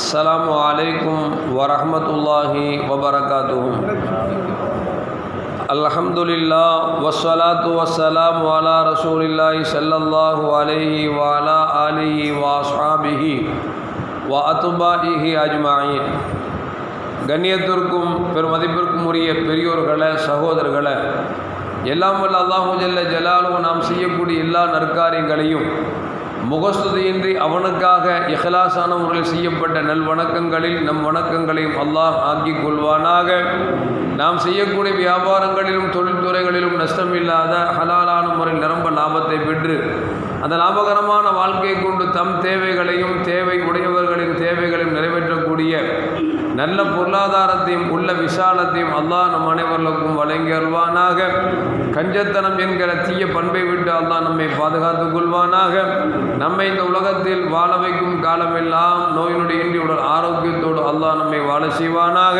அஸ்லாம் வலைக்கும் வரமத்துல்லாஹி வபரகாத்தும் அல்ஹம்துலில்லா வசலாத்து வசலாம் வாலா ரசூலில்லாஹி சல்லல்லாஹு அலைஹி வாலா அலிஹி வாஸ்ஹாபிஹி வ அத்துபாஹி அஜ்மாயின் கண்ணியத்திற்கும் பெருமதிப்பிற்கும் உரிய பெரியோர்களை சகோதரர்களை எல்லாம் வல்ல அல்லாஹு ஜல்ல ஜலாலும் நாம் செய்யக்கூடிய எல்லா நற்காரியங்களையும் முகஸ்துதியின்றி அவனுக்காக இஹ்லாசான முறையில் செய்யப்பட்ட நல்வணக்கங்களில் நம் வணக்கங்களையும் அல்லாஹ் ஆக்கிக் கொள்வானாக. நாம் செய்யக்கூடிய வியாபாரங்களிலும் தொழில்துறைகளிலும் நஷ்டமில்லாத ஹலாலான முறையில் நிரம்ப லாபத்தை பெற்று அந்த லாபகரமான வாழ்க்கையை கொண்டு தம் தேவைகளையும் தேவை உடையவர்களின் தேவைகளையும் நிறைவேற்றக்கூடிய நல்ல பொருளாதாரத்தையும் உள்ள விசாலத்தையும் அல்லாஹ் நம் அனைவர்களுக்கும் வழங்கி அருள்வானாக. கஞ்சத்தனம் என்கிற தீய பண்பை விட்டு அல்லாஹ் நம்மை பாதுகாத்துக் கொள்வானாக. நம்மை இந்த உலகத்தில் வாழ வைக்கும் காலமெல்லாம் நோயினுடைய இன்றி உடல் ஆரோக்கியத்தோடு அல்லாஹ் நம்மை வாழ செய்வானாக.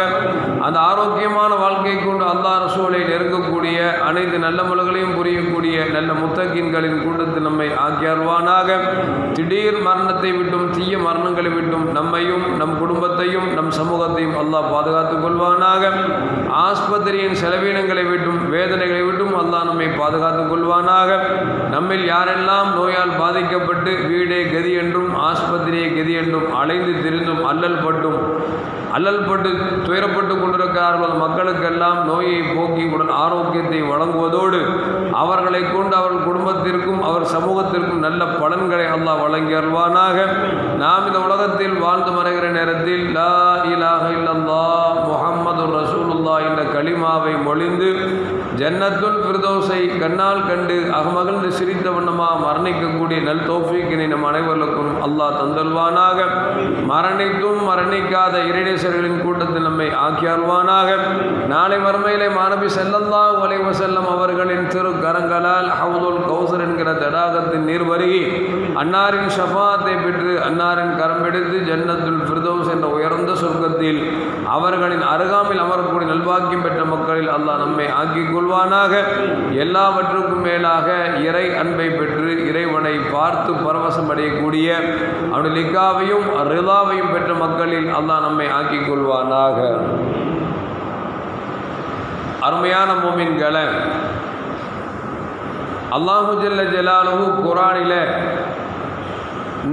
அந்த ஆரோக்கியமான வாழ்க்கை கொண்டு அல்லாஹ் ரசூலை நெருங்கக்கூடிய அனைத்து நல்ல மலர்களையும் புரியக்கூடிய நல்ல முத்தகின்களின் கூட்டத்தில் நம்மை ஆக்கி அருள்வானாக திடீர் மரணத்தை விட்டும் தீய மரணங்களை விட்டும் நம்மையும் நம் குடும்பத்தையும் நம் சமூகத்தையும் அல்லாஹ் பாதுகாத்துக் கொள்வானாக. ஆஸ்பத்திரியின் செலவீனங்களை விட்டும் வேதனைகளை விட்டும் அல்லாஹ் நம்மை பாதுகாத்துக் கொள்வானாக. நம்மில் யாரெல்லாம் நோயால் பாதிக்கப்பட்டு வீடே கதி என்றும் ஆஸ்பத்திரியை கதி என்றும் அலைந்து திரிந்தும் அல்லல் பட்டும் அல்லல் பட்டு துயரப்பட்டு கொண்டிருக்கிறார்கள். மக்களுக்கெல்லாம் நோயை போக்கி உடன் ஆரோக்கியத்தை வழங்குவதோடு அவர்களை கொண்டு அவர்கள் குடும்பத்திற்கும் அவர் சமூகத்திற்கும் நல்ல பலன்களை அல்லாஹ் வழங்கி அருள்வானாக. நாம் இந்த உலகத்தில் வாழ்ந்து மறைகிற நேரத்தில் லா இலாக இல்லல்லா முகம்மது ரசூலுல்லா என்ற களிமாவை மொழிந்து ஜன்னத்துல் பிரதோசை கண்ணால் கண்டு அகமகிழ்ந்து சிரித்த வண்ணமாக மரணிக்கக்கூடிய நல் தோஃபிக்கினை நம் அனைவர்களுக்கும் அல்லாஹ் தந்தல்வானாக மரணித்தும் மரணிக்காத இறைநேசர்களின் கூட்டத்தில் நம்மை ஆக்கியாள்வானாக. நாளை மறுமையிலே மாணவி செல்லந்தா உலைவ செல்லம் அவர்களின் திரு கரங்களால் ஹவுதுல் கௌசர் என்கிற தடாகத்தின் நீர் வருகி அன்னாரின் ஷஃபாத்தை பெற்று அன்னாரின் கரம் பிடித்து ஜன்னத்துல் ஃபிர்தோஸ் என்ற உயர்ந்த சொர்க்கத்தில் அவர்களின் அருகாமில் அமரக்கூடிய நல்வாக்கியம் பெற்ற மக்களில் அல்லாஹ் நம்மை ஆக்கிக் கொள்வானாக எல்லாவற்றுக்கும் மேலாக இறை அன்பை பெற்று இறைவனை பார்த்து பரவசம் அடையக்கூடிய அவனுடைய லிக்காவையும் ரிதாவையும் பெற்ற மக்களில் அல்லாஹ் நம்மை ஆக்கி ஆக்கிக் கொள்வானாக. அருமையான மோமின்களை அல்லாஹு ஜல்ல ஜலாலுஹு குரானில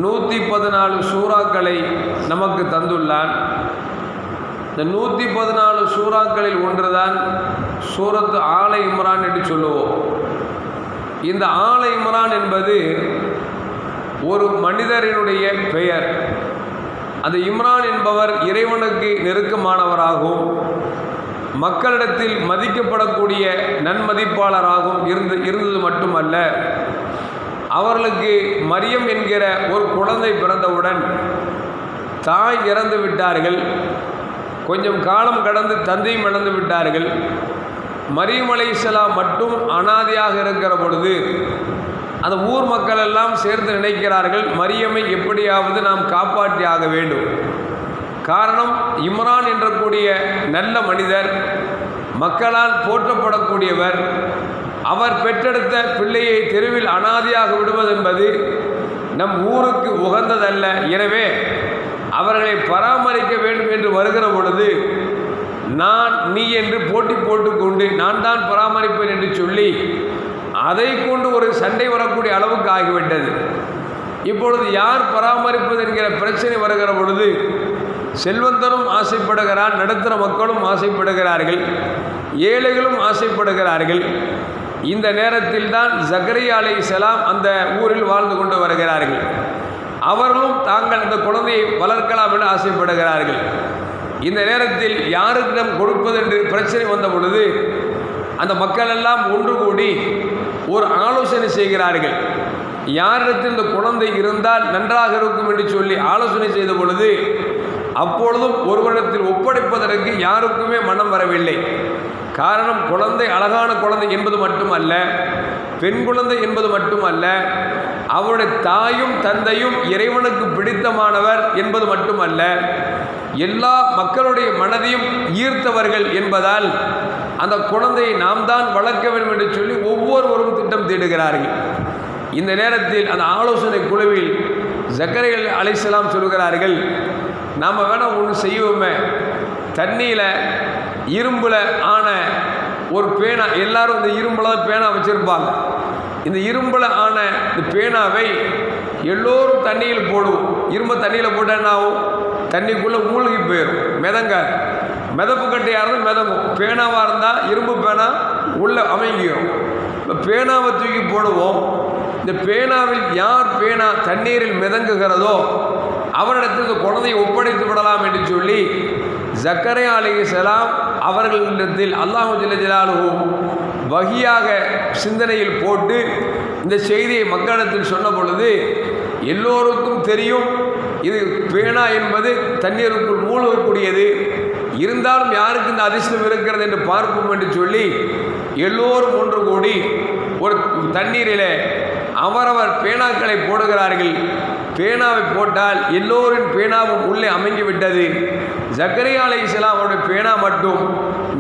நூற்றி பதினாலு சூறாக்களை நமக்கு தந்துள்ளான். இந்த நூற்றி பதினாலு சூறாக்களில் ஒன்றுதான் சூரத்து ஆலை இம்ரான் என்று சொல்லுவோம். இந்த ஆலை இம்ரான் என்பது ஒரு மனிதரினுடைய பெயர். அந்த இம்ரான் என்பவர் இறைவனுக்கு நெருக்கமானவராகவும் மக்களிடத்தில் மதிக்கப்படக்கூடிய நன்மதிப்பாளராகவும் இருந்து இருந்தது மட்டுமல்ல அவர்களுக்கு மரியம் என்கிற ஒரு குழந்தை பிறந்தவுடன் தாய் இறந்து விட்டார்கள். கொஞ்சம் காலம் கடந்து தந்தையும் இழந்து விட்டார்கள். மரியம் மட்டும் அனாதையாக இருக்கிற பொழுது அந்த ஊர் மக்கள் எல்லாம் சேர்ந்து நினைக்கிறார்கள் மரியமை எப்படியாவது நாம் காப்பாற்றி ஆக வேண்டும். காரணம் இம்ரான் என்றக்கூடிய நல்ல மனிதர் மக்களால் போற்றப்படக்கூடியவர் அவர் பெற்றெடுத்த பிள்ளையை தெருவில் அனாதையாக விடுவதென்பது நம் ஊருக்கு உகந்ததல்ல. எனவே அவர்களை பராமரிக்க வேண்டும் என்று வருகிற பொழுது நான் நீ என்று போட்டி போட்டுக்கொண்டு நான் தான் பராமரிப்பேன் என்று சொல்லி அதை கொண்டு ஒரு சண்டை வரக்கூடிய அளவுக்கு ஆகிவிட்டது. இப்பொழுது யார் பராமரிப்பது என்கிற பிரச்சனை வருகிற பொழுது செல்வந்தரும் ஆசைப்படுகிறார் நடுத்தர மக்களும் ஆசைப்படுகிறார்கள் ஏழைகளும் ஆசைப்படுகிறார்கள். இந்த நேரத்தில் தான் ஜக்கரியா அலை செலாம் அந்த ஊரில் வாழ்ந்து கொண்டு வருகிறார்கள். அவர்களும் தாங்கள் அந்த குழந்தையை வளர்க்கலாம் என ஆசைப்படுகிறார்கள். இந்த நேரத்தில் யாருக்கிடம் கொடுப்பது என்று பிரச்சனை வந்த பொழுது அந்த மக்கள் எல்லாம் ஒன்று கூடி ஒரு ஆலோசனை செய்கிறார்கள். யாரிடத்தில் இந்த குழந்தை இருந்தால் நன்றாக இருக்கும் என்று சொல்லி ஆலோசனை செய்த பொழுது அப்பொழுதும் ஒருவரிடத்தில் ஒப்படைப்பதற்கு யாருக்குமே மனம் வரவில்லை. காரணம் குழந்தை அழகான குழந்தை என்பது மட்டுமல்ல பெண் குழந்தை என்பது மட்டுமல்ல அவருடைய தாயும் தந்தையும் இறைவனுக்கு பிடித்தமானவர் என்பது மட்டுமல்ல எல்லா மக்களுடைய மனதையும் ஈர்த்தவர்கள் என்பதால் அந்த குழந்தையை நாம் தான் வளர்க்க வேண்டும் என்று சொல்லி ஒவ்வொருவரும் திட்டம் தீடுகிறார்கள். இந்த நேரத்தில் அந்த ஆலோசனை குழுவில் ஜக்கரைகள் அலைசலாம் சொல்கிறார்கள் நாம் வேணால் ஒன்று செய்வோமே. தண்ணியில் இரும்பில் ஆன ஒரு பேனா எல்லாரும் இந்த இரும்பில் தான் பேனா வச்சுருப்பாங்க. இந்த இரும்பில் ஆன இந்த பேனாவை எல்லோரும் தண்ணியில் போடுவோம். இரும்பை தண்ணியில் போட்டால் என்ன ஆகும்? தண்ணிக்குள்ளே மூழ்கி போயிடும் மிதங்காது. மிதப்பு கட்டையாக இருந்தால் மிதங்கும் பேனாவாக இருந்தால் இரும்பு பேனா உள்ளே அமைக்கும் இப்போ பேனாவை தூக்கி போடுவோம். இந்த பேனாவில் யார் பேனா தண்ணீரில் மிதங்குகிறதோ அவரிடத்தில் இந்த குழந்தையை ஒப்படைத்து விடலாம் என்று சொல்லி ஜக்கரே அலிசலாம் அவர்களிடத்தில் அல்லாஹு ஜில்லாலுஹு வகியாக சிந்தனையில் போட்டு இந்த செய்தியை மக்களிடத்தில் சொன்ன பொழுது எல்லோருக்கும் தெரியும் இது பேனா என்பது தண்ணீருக்குள் மூழ்கக்கூடியது. இருந்தாலும் யாருக்கு இந்த அதிர்ஷ்டம் இருக்கிறது என்று பார்ப்போம் என்று சொல்லி எல்லோரும் ஒன்று கூடி ஒரு தண்ணீரிலே அவரவர் பேனாக்களை போடுகிறார்கள். பேனாவை போட்டால் எல்லோரின் பேனாவும் உள்ளே அமைந்து விட்டது ஜக்கரியா அலை அவருடைய பேனா மட்டும்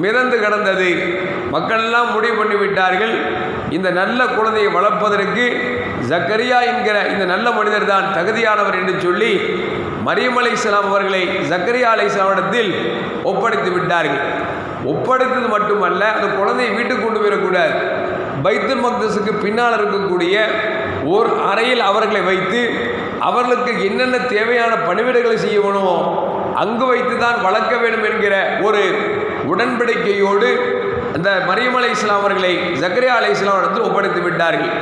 மிதந்து கிடந்தது. மக்கள் எல்லாம் முடிவு பண்ணி விட்டார்கள். இந்த நல்ல குழந்தையை வளர்ப்பதற்கு ஜக்கரியா என்கிற இந்த நல்ல மனிதர் தான் தகுதியானவர் என்று சொல்லி மரியம் அலை அவர்களை ஜக்கரியா அலை இஸ்லாமிடத்தில் ஒப்படைத்து விட்டார்கள். ஒப்படைத்தது மட்டுமல்ல அந்த குழந்தையை வீட்டுக்கு கொண்டு போயிடக்கூடாது. பைத்துல் மக்தஸுக்கு பின்னால் இருக்கக்கூடிய ஓர் அறையில் அவர்களை வைத்து அவர்களுக்கு என்னென்ன தேவையான பணிவிடைகளை செய்ய வேணுமோ அங்கு வைத்து தான் வளர்க்க வேண்டும் என்கிற ஒரு உடன்படிக்கையோடு அந்த மரியம் அலை இஸ்லாம் அவர்களை ஜக்ரியா அலை இஸ்லாம் இடத்தில் ஒப்படைத்து விட்டார்கள்.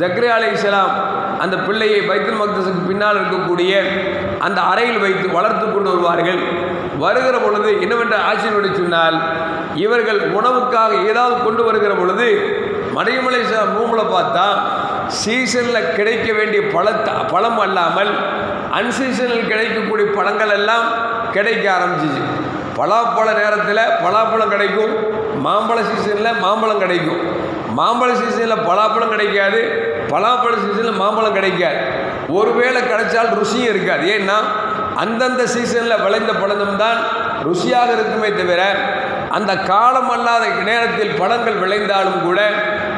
ஜக்ரியா அலை இஸ்லாம் அந்த பிள்ளையை பைத்தல் மக்தஸுக்கு பின்னால் இருக்கக்கூடிய அந்த அறையில் வைத்து வளர்த்து கொண்டு வருவார்கள். வருகிற பொழுது என்னவென்ற ஆட்சியினுடைய சொன்னால் இவர்கள் உணவுக்காக ஏதாவது கொண்டு வருகிற பொழுது மடையமலை ரூமில் பார்த்தா சீசனில் கிடைக்க வேண்டிய பழத்த பழம் அல்லாமல் அன்சீசனில் கிடைக்கக்கூடிய பழங்கள் எல்லாம் கிடைக்க ஆரம்பிச்சிச்சு. பலாப்பழ நேரத்தில் பலாப்பழம் கிடைக்கும் மாம்பழ சீசனில் மாம்பழம் கிடைக்கும். மாம்பழ சீசனில் பலாப்பழம் கிடைக்காது. பலாப்பழ சீசனில் மாம்பழம் கிடைக்காது. ஒருவேளை கிடைச்சால் ருசியும் இருக்காது. ஏன்னா அந்தந்த சீசனில் விளைந்த பழம் தான் ருசியாக இருக்குமே தவிர அந்த காலம் அல்லாத நேரத்தில் பழங்கள் விளைந்தாலும் கூட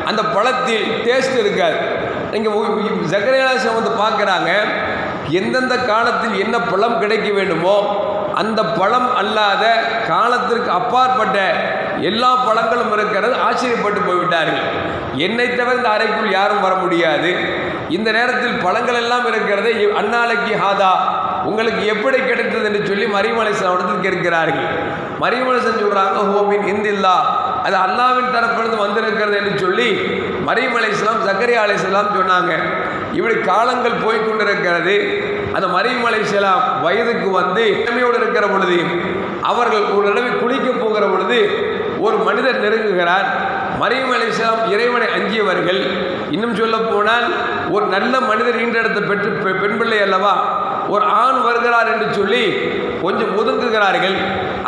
அந்த பழத்தில் டேஸ்ட் இருக்காது. நீங்கள் ஜக்கரையாசம் வந்து பார்க்குறாங்க எந்தெந்த காலத்தில் என்ன பழம் கிடைக்க வேண்டுமோ அந்த பழம் அல்லாத காலத்திற்கு அப்பாற்பட்ட எல்லா பழங்களும் இருக்கிறது. ஆச்சரியப்பட்டு போய்விட்டார்கள். என்னை தவிர இந்த அறைக்குள் யாரும் வர முடியாது. இந்த நேரத்தில் பழங்கள் எல்லாம் இருக்கிறது அன்னாலைக்கு ஹாதா உங்களுக்கு எப்படி கிடைத்தது என்று சொல்லி மரியமலை இடத்தில் கேட்கிறார்கள். மரியமலைசன் சொல்கிறாங்க ஹோமின் இந்தில்லா அது அல்லாவின் தரப்பிலிருந்து வந்திருக்கிறது என்று சொல்லி மரியம் அலை இஸ்லாம் ஜக்கரியா சொன்னாங்க. இப்படி காலங்கள் போய்கொண்டிருக்கிறது அந்த மரியம் அலை வயதுக்கு வந்து இளமையோடு இருக்கிற பொழுது அவர்கள் ஒரு தடவை ஒரு மனிதர் நெருங்குகிறார். மரியம் அலை இறைவனை அஞ்சியவர்கள். இன்னும் சொல்ல போனால் ஒரு நல்ல மனிதர் ஈன்றெடுத்த பெற்று பெண் பிள்ளை அல்லவா? ஒரு ஆண் வருகிறார் என்று சொல்லி கொஞ்சம் ஒதுங்குகிறார்கள்.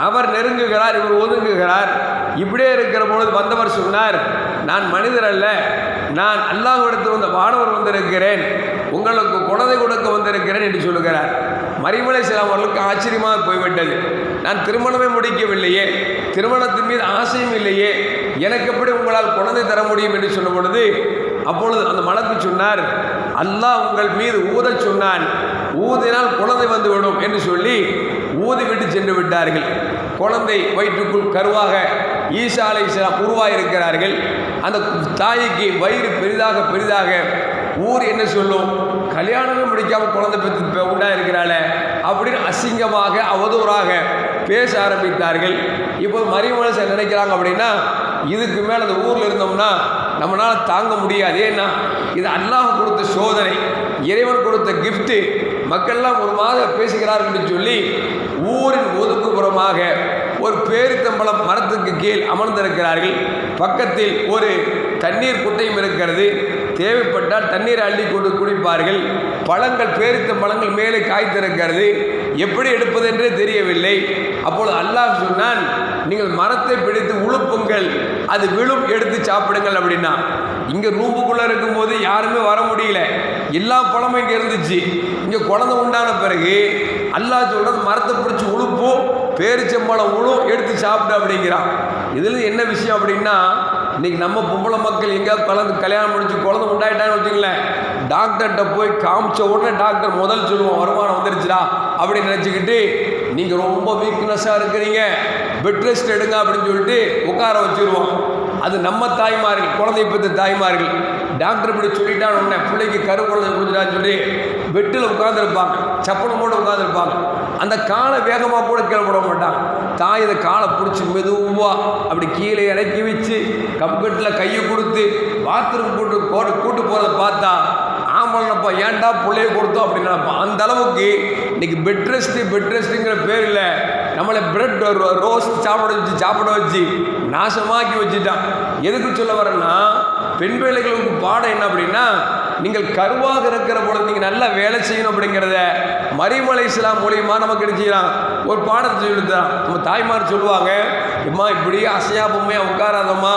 அவர் நெருங்குகிறார் இவர் ஒதுங்குகிறார். இப்படியே இருக்கிற பொழுது வந்தவர் சொன்னார் நான் மனிதர் அல்ல. நான் அல்லாஹ்விடத்தில் வந்த வானவர் வந்திருக்கிறேன். உங்களுக்கு குழந்தை கொடுக்க வந்திருக்கிறேன் என்று சொல்லுகிறார். மறிமலை செல்லாம் அவர்களுக்கு ஆச்சரியமாக போய்விட்டது. நான் திருமணமே முடிக்கவில்லையே திருமணத்தின் மீது ஆசையும் இல்லையே எனக்கு எப்படி உங்களால் குழந்தை தர முடியும் என்று சொன்ன பொழுது அப்பொழுது அந்த மலக்கு சொன்னார் அல்லாஹ் உங்கள் மீது ஊதச் சொன்னான் ஊதினால் குழந்தை வந்துவிடும் என்று சொல்லி ஊதிவிட்டு சென்று விட்டார்கள். குழந்தை வயிற்றுக்குள் கருவாக ஈசா அலை உருவாயிருக்கிறார்கள். அந்த தாய்க்கு வயிறு பெரிதாக பெரிதாக ஊர் என்ன சொல்லும்? கல்யாணமே முடிக்காமல் குழந்தை பெற்று உண்டா இருக்கிறாளே? அப்படின்னு அசிங்கமாக அவதூறாக பேச ஆரம்பித்தார்கள். இப்போ மரிமனசை நினைக்கிறாங்க அப்படின்னா இதுக்கு மேலே அந்த ஊரில் இருந்தோம்னா நம்மளால் தாங்க முடியாது. ஏன்னா இது அல்லாஹ் கொடுத்த சோதனை இறைவன் கொடுத்த கிஃப்ட்டு மக்கள்லாம் ஒரு மாதம் பேசுகிறார்கள் என்று சொல்லி ஊரின் ஒதுக்குப்புறமாக ஒரு பேரித்தம்பளம் மரத்துக்கு கீழ் அமர்ந்திருக்கிறார்கள். பக்கத்தில் ஒரு தண்ணீர் குட்டையும் இருக்கிறது. தேவைப்பட்டால் தண்ணீரை அள்ளி கொண்டு குடிப்பார்கள். பழங்கள் பேரித்த பழங்கள் மேலே காய்த்திருக்கிறது. எப்படி எடுப்பது என்றே தெரியவில்லை. அப்பொழுது அல்லாஹ் சொன்னான் நீங்கள் மரத்தை பிடித்து உழுப்புங்கள். அது விழும் எடுத்து சாப்பிடுங்கள் அப்படின்னா இங்கே ரூம்புக்குள்ளே இருக்கும்போது யாருமே வர முடியல. எல்லா பழமும் இங்கே இருந்துச்சு. இங்கே குழந்தை உண்டான பிறகு அல்லாஹ் சொல்கிறது மரத்தை பிடிச்சி உழுப்பும் பேரிச்சம்பழம் உழும் எடுத்து சாப்பிடு அப்படிங்கிறான். இதில் என்ன விஷயம் அப்படின்னா இன்றைக்கி நம்ம பொம்பளை மக்கள் எங்கேயாவது கலந்து கல்யாணம் முடிச்சு குழந்தை உண்டாயிட்டான்னு வச்சுங்களேன் டாக்டர்கிட்ட போய் காமிச்ச உடனே டாக்டர் முதல் சொல்லுவோம் வருமானம் வந்துருச்சுடா அப்படின்னு நினச்சிக்கிட்டு நீங்கள் ரொம்ப வீக்னஸாக இருக்கிறீங்க. பெட் ரெஸ்ட் எடுங்க அப்படின்னு சொல்லிட்டு உட்கார வச்சுருவோம். அது நம்ம தாய்மார்கள் குழந்தை பெற்ற தாய்மார்கள். டாக்டர் இப்படி சொல்லிட்டான்னு உடனே பிள்ளைக்கு கரு குழந்தை கொடுத்துட்டான்னு சொல்லி பெட்டில் உட்காந்துருப்பாங்க சப்பனம் போட்டு உட்காந்துருப்பாங்க அந்த காலை வேகமாக கூட கீழே போட தாய் இதை காலை பிடிச்சி மெதுவாக அப்படி கீழே இறக்கி வச்சு கம்கட்டில் கையை கொடுத்து பாத்ரூம் கூட்டு கூட்டு கூட்டு போகிறத பார்த்தா ஆம்பளப்பா ஏன்டா பிள்ளைய கொடுத்தோம்? அப்படின்னு நினைப்பான் அந்த அளவுக்கு இன்னைக்கு பெட் ரெஸ்ட்டு பெட் ரெஸ்ட்டுங்கிற பேரில் நம்மளை பிரெட் ரோஸ்ட் சாப்பிட வச்சு சாப்பிட வச்சு நாசமாக்கி வச்சுட்டான். எதுக்கு சொல்ல வரேன்னா பெண் பிள்ளைகளுக்கு பாடம் என்ன அப்படின்னா நீங்கள் கருவாக இருக்கிற பொழுது நீங்கள் நல்லா வேலை செய்யணும் அப்படிங்கிறத மரிமலை இஸ்லாம் மூலியமா நமக்கு என்ன ஒரு பாடத்தை சொல்லித்தான் நம்ம தாய்மார் சொல்லுவாங்க அம்மா இப்படி அசையா பொம்மையாக உட்காராதம்மா.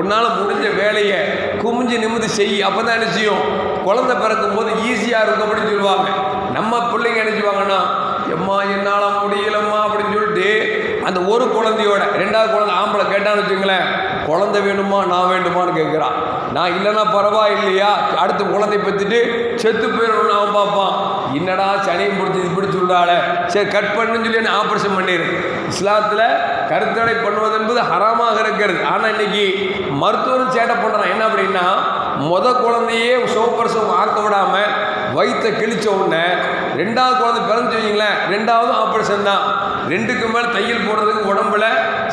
உன்னால் முடிஞ்ச வேலையை குமிஞ்சு நிமிந்து செய். அப்போ தான் என்ன செய்யும்? குழந்தை பிறக்கும் போது ஈஸியாக இருக்கும் அப்படின்னு சொல்லுவாங்க. நம்ம பிள்ளைங்க என்ன செய்வாங்கன்னா எம்மா என்னால் முடியலம்மா அப்படின்னு சொல்லிட்டு அந்த ஒரு குழந்தையோட ரெண்டாவது குழந்தை ஆம்பளை கேட்டான்னு வச்சுங்களேன் குழந்தை வேணுமா? நான் வேண்டுமான்னு கேட்குறான். நான் இல்லைன்னா பரவாயில்லையா? அடுத்த குழந்தை பெற்றுட்டு செத்து போயிடணும்னு அவன் பார்ப்பான். என்னடா சனியும் பிடிச்சி இப்படி சொல்கிறாளே சரி கட் பண்ணுன்னு சொல்லி என்ன ஆப்ரேஷன் பண்ணிடு இஸ்லாத்தில் கருத்தடை பண்ணுவது என்பது ஹராமாக இருக்கிறது. ஆனால் இன்னைக்கு மருத்துவரும் சேட்டை பண்ணுறான் என்ன அப்படின்னா முத குழந்தையே சோப்பரசம் ஆக்க விடாமல் வயிற்றை கிழிச்ச உடனே ரெண்டாவது குழந்தை பிறந்து வைங்களேன் ரெண்டாவதும் ஆப்ரேஷன் தான். ரெண்டுக்கு மேலே தையல் போடுறதுக்கு உடம்புல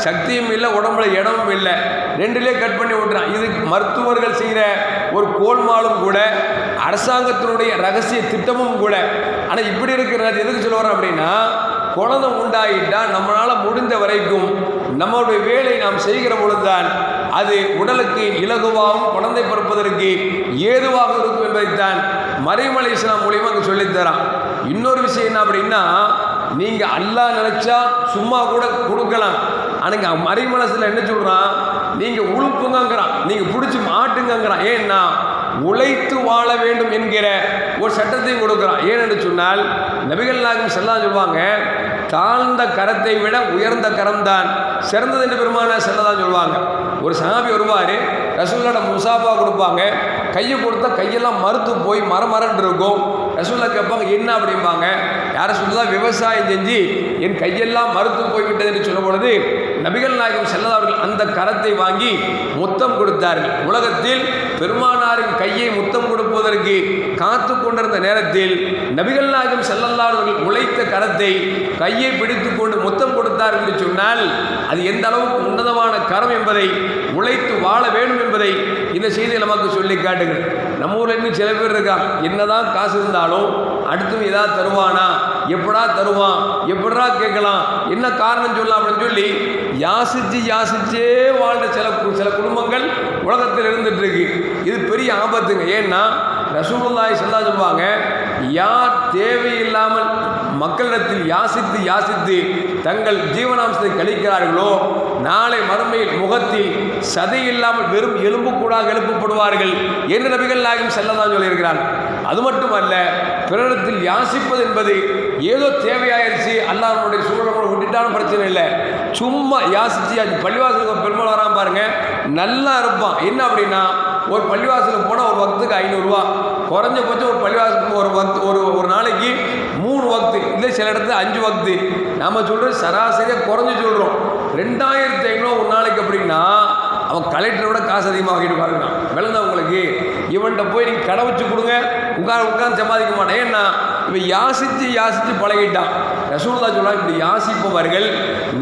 சக்தியும் இல்லை உடம்புல இடமும் இல்லை. ரெண்டுலேயே கட் பண்ணி விட்டுறான் இது மருத்துவர்கள் செய்கிற ஒரு கோல்மாலும் கூட அரசாங்கத்தினுடைய ரகசிய திட்டமும் கூட. ஆனால் இப்படி இருக்கிறது எதுக்கு சொல்ல வரேன் அப்படின்னா குழந்தை உண்டாயிட்டால் நம்மளால் முடிந்த வரைக்கும் நம்மளுடைய வேலை நாம் செய்கிற பொழுதுதான் அது உடலுக்கு இலகுவாகவும் குழந்தை பிறப்பதற்கு ஏதுவாக இருக்கும் என்பதைத்தான் மறைமலை இஸ்லாம் மூலியமாக அங்கே சொல்லித்தரான். இன்னொரு விஷயம் என்ன அப்படின்னா நீங்கள் அல்லா நினைச்சா சும்மா கூட கொடுக்கலாம். ஆனால் மறைமனசில் என்ன சொல்கிறான் நீங்கள் உழுப்புங்கிறான் நீங்கள் பிடிச்சி மாட்டுங்கிறான் ஏன்னா உழைத்து வாழ வேண்டும் என்கிற ஒரு சட்டத்தையும் கொடுக்குறான். ஏனென்று சொன்னால் நபிகள் நாயகம் செல்லா சொல்லுவாங்க தாழ்ந்த கரத்தை விட உயர்ந்த கரம் தான் சிறந்தது என்று பெருமான செல்லதான் சொல்லுவாங்க ஒரு சாமி வருவார் ரசூலோட முசாஃபா கொடுப்பாங்க. கையை கொடுத்தா கையெல்லாம் மறுத்து போய் மரமரன்னு இருக்கும். ரசூல்லா கேட்பாங்க என்ன அப்படிம்பாங்க? யாரை சொல்லுதா விவசாயம் செஞ்சு என் கையெல்லாம் மறுத்து போய்விட்டது என்று சொல்லும் பொழுது நபிகள் நாயகம் செல்லதா அவர்கள் அந்த கரத்தை வாங்கி முத்தம் கொடுத்தார்கள். உலகத்தில் பெருமானாரின் கையை முத்தம் கொடுப்பதற்கு காத்து கொண்டிருந்த நேரத்தில் நபிகள் நாயகம் செல்லல்லாதவர்கள் உழைத்த கரத்தை கையை பிடித்து கொண்டு முத்தம் கொடுத்தார் என்று சொன்னால் அது எந்த அளவுக்கு உன்னதமான கரம் என்பதை உழைத்து வாழ வேண்டும் என்பதை இந்த செய்தி நமக்கு சொல்லி காட்டுங்கள் நம்ம ஊரில் இன்னும் சில பேர் இருக்கான் என்னதான் காசு இருந்தாலும் அடுத்து ஏதாவது தருவானா? எப்படா தருவான்? எப்படா கேட்கலாம்? என்ன காரணம் சொல்லலாம் அப்படின்னு சொல்லி யாசிச்சு யாசிச்சே வாழ்ந்த சில கு- சில குடும்பங்கள் உலகத்தில் இருந்துட்டு இருக்கு. இது பெரிய ஆபத்துங்க. ஏன்னா ரசூலுல்லாஹி செல்லா சொல்லுவாங்க யார் தேவையில்லாமல் மக்களிடத்தில் யாசித்து யாசித்து தங்கள் ஜீவனாம்சத்தை கழிக்கிறார்களோ நாளை மறுமையில் முகத்தில் சதை இல்லாமல் வெறும் எலும்புக்கூடாக எழுப்பப்படுவார்கள் என்று நபிகள் நாயகம் செல்லதான் சொல்லியிருக்கிறார். அது மட்டுமல்ல பிறரிடத்தில் யாசிப்பது என்பது ஏதோ தேவையாயிருச்சு அல்லாஹ்வுடைய சூழலோட விட்டுட்டாலும் பிரச்சனை இல்லை. சும்மா யாசிச்சு அது பள்ளிவாசலுக்கு ஒரு பெருமாள் வராமல் பாருங்கள் நல்லா இருப்பான். என்ன அப்படின்னா ஒரு பள்ளிவாசலுக்கு போனால் ஒரு வக்துக்கு ஐநூறுரூவா குறைஞ்சபட்சம் ஒரு பள்ளிவாசலுக்கு ஒரு வக்து ஒரு ஒரு நாளைக்கு மூணு வக்து இல்லை சில இடத்துல அஞ்சு வக்து. நாம் சொல்கிறது சராசரியாக குறைஞ்சி சொல்கிறோம் ரெண்டாயிரத்தி ஐநூறு ஒரு நாளைக்கு அப்படின்னா அவன் கலெக்டரை விட காசு அதிகமாக வாங்கிட்டு பாருங்க. விளந்தா உங்களுக்கு? இவன்கிட்ட போய் நீங்கள் கடை வச்சு கொடுங்க. உட்கார் உட்கார்ந்து சம்பாதிக்க மாட்டேன். ஏன்னா இவன் யாசித்து யாசித்து பழகிட்டான். ரசூல்லா சொல்ல இப்படி யாசிப்பவர்கள்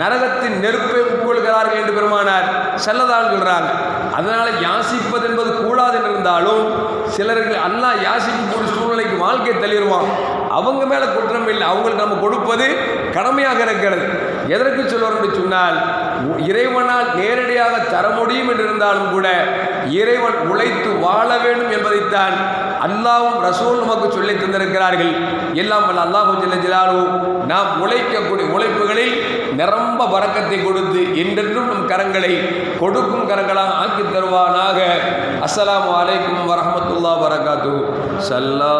நரகத்தின் நெருப்பை உட்கொள்கிறார்கள் என்று பெருமானார். செல்லதான் சொல்கிறாங்க அதனால் யாசிப்பது என்பது கூடாது என்று இருந்தாலும் சிலர்கள் யாசிக்கும் ஒரு சூழ்நிலைக்கு வாழ்க்கை தள்ளிடுவான். அவங்க மேலே குற்றம் இல்லை. அவங்களுக்கு நம்ம கொடுப்பது கடமையாக இருக்கிறது. எதற்கு சொல்வார் என்று சொன்னால் இறைவனால் நேரடியாக தர முடியும் என்று இருந்தாலும் கூட இறைவன் உழைத்து வாழ வேண்டும் என்பதைத்தான் அல்லாவும் ரசூல் நமக்கு சொல்லி தந்திருக்கிறார்கள். எல்லாம் வல்ல அல்லாஹு ஜல்ல நாம் உழைக்கக்கூடிய உழைப்புகளில் நிரம்ப வரக்கத்தை கொடுத்து என்றென்றும் நம் கரங்களை கொடுக்கும் கரங்களாக ஆக்கி தருவானாக. அஸ்லாம் அலைக்கும் வரமத்துல்லா வரகாத்து சல்லா